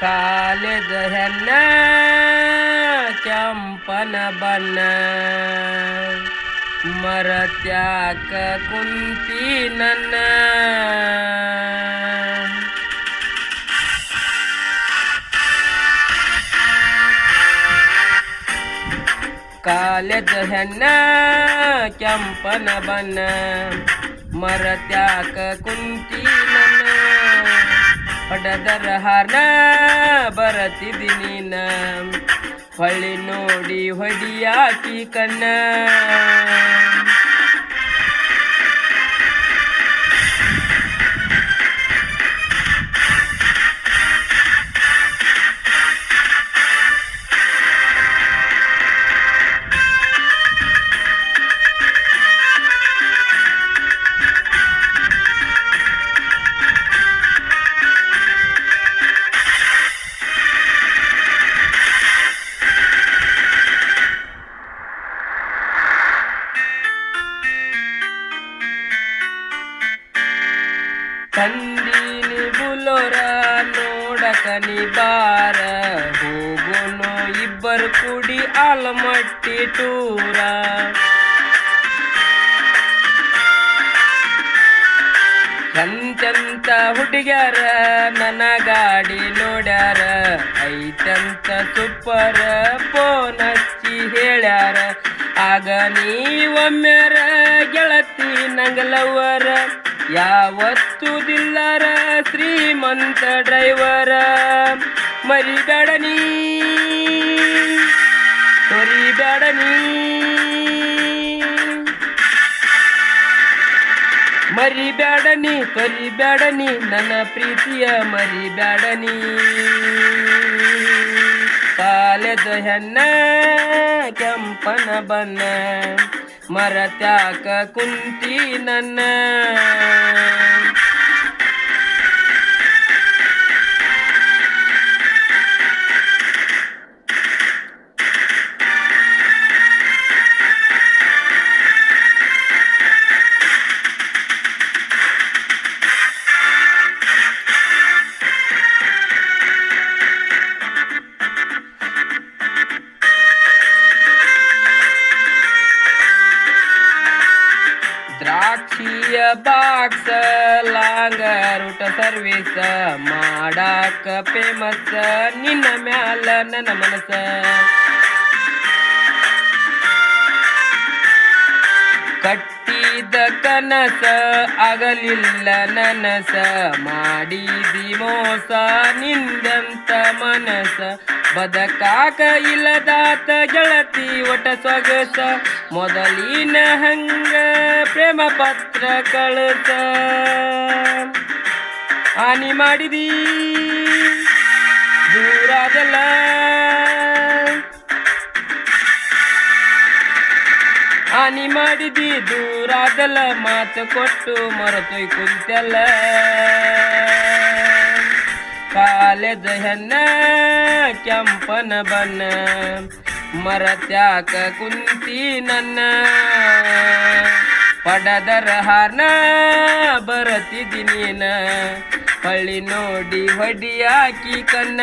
College ಹೆಣ್ಣ ಕೆಂಪನ ಬಣ್ಣ. ಮರತ್ಯಾಕ ಕುಂತಿ ನನ್ನ. ಕಾಲದ ಹೆಣ್ಣ ಕೆಂಪನ ಬಣ್ಣ. ಮರತ್ಯಾಕ ಕುಂತಿ ನನ್ನ. ಹೊಡೆದರ ಹಾರ್ನ ಬರತಿದ್ದೀನಿ ನಮ್ಮ ಹೊಳ್ಳಿ ನೋಡಿ ಹೊಡಿಯಾಕಿ ಕಣ್ಣ ತಂದೀನಿ ಬುಲೋರ ನೋಡಕ ನೀ ಬಾರ. ಹೋಗೋನು ಇಬ್ಬರು ಕೂಡಿ ಆಲಮಟ್ಟಿ ಟೂರ. ಎಂತೆಂತ ಹುಡುಗ್ಯಾರ ನನ್ನ ಗಾಡಿ ನೋಡ್ಯಾರ. ಐತಂತ ಸೂಪರ ಫೋನ್ ಹಚ್ಚಿ ಹೇಳ್ಯಾರ. ಆಗ ನೀವೊಮ್ಮೆರ ಗೆಳತಿ ನಂಗಲವರ ಯಾವತ್ತು ದಿಲ್ಲರ ಶ್ರೀಮಂತ ಡ್ರೈವರ ಮರಿಬೇಡನಿ ಮರಿಬೇಡನಿ ನೀ. ಮರಿಬೇಡ ನೀ, ತೊರಿಬೇಡ ನೀ, ನನ್ನ ಪ್ರೀತಿಯ ಮರಿಬೇಡನಿ ಕಾಲೆದ ಹೆಣ್ಣ ಕೆಂಪನ ಬಣ್ಣ. ಮರತ್ಯಾಕ ಕುಂತಿ ನನ್ನ. ದ್ರಾಕ್ಷಿಯ ಬಾಕ್ಸ ಲಾಂಗ ರೂಟ ಸರ್ವಿಸ ಮಾಡಾಕ ಫೇಮಸ್ ನಿನ್ನ ಮ್ಯಾಲ ನನ್ನ ಮನಸ್ಸ. ಕಟ್ಟಿದ ಕನಸ ಆಗಲಿಲ್ಲ ನನಸ. ಮಾಡಿದಿ ಮೋಸ, ನಿಂದಂತ ಮನಸ. ಬದಕಾಕ ಇಲ್ಲದಾತ ಗೆಳತಿ ಒಟ ಸೊಗಸ ಮೊದಲಿನ ಹಂಗ ಪ್ರೇಮ ಪತ್ರ ಕಳಸ. ಹಾನಿ ಮಾಡಿದಿ. ದೂರಾದಲ್ಲ ಹಾನಿ ಮಾಡಿದಿ ದೂರಾದಲ್ಲ ಮಾತು ಕೊಟ್ಟು ಮರತೊಯ್ ಕುಂತಲ್ಲ. ಕಾಲೇಜ ಹೆಣ್ಣ, ಕೆಂಪನ ಬನ್ನ ಮರತ್ಯಾಕ ಕುಂತಿ ನನ್ನ. ಪಡದರ ಹಾರ್ನ ಬರತಿದಿ ನೀನ, ಹಳ್ಳಿ ನೋಡಿ ಹೊಡಿಯಾಕಿ ಕಣ್ಣ.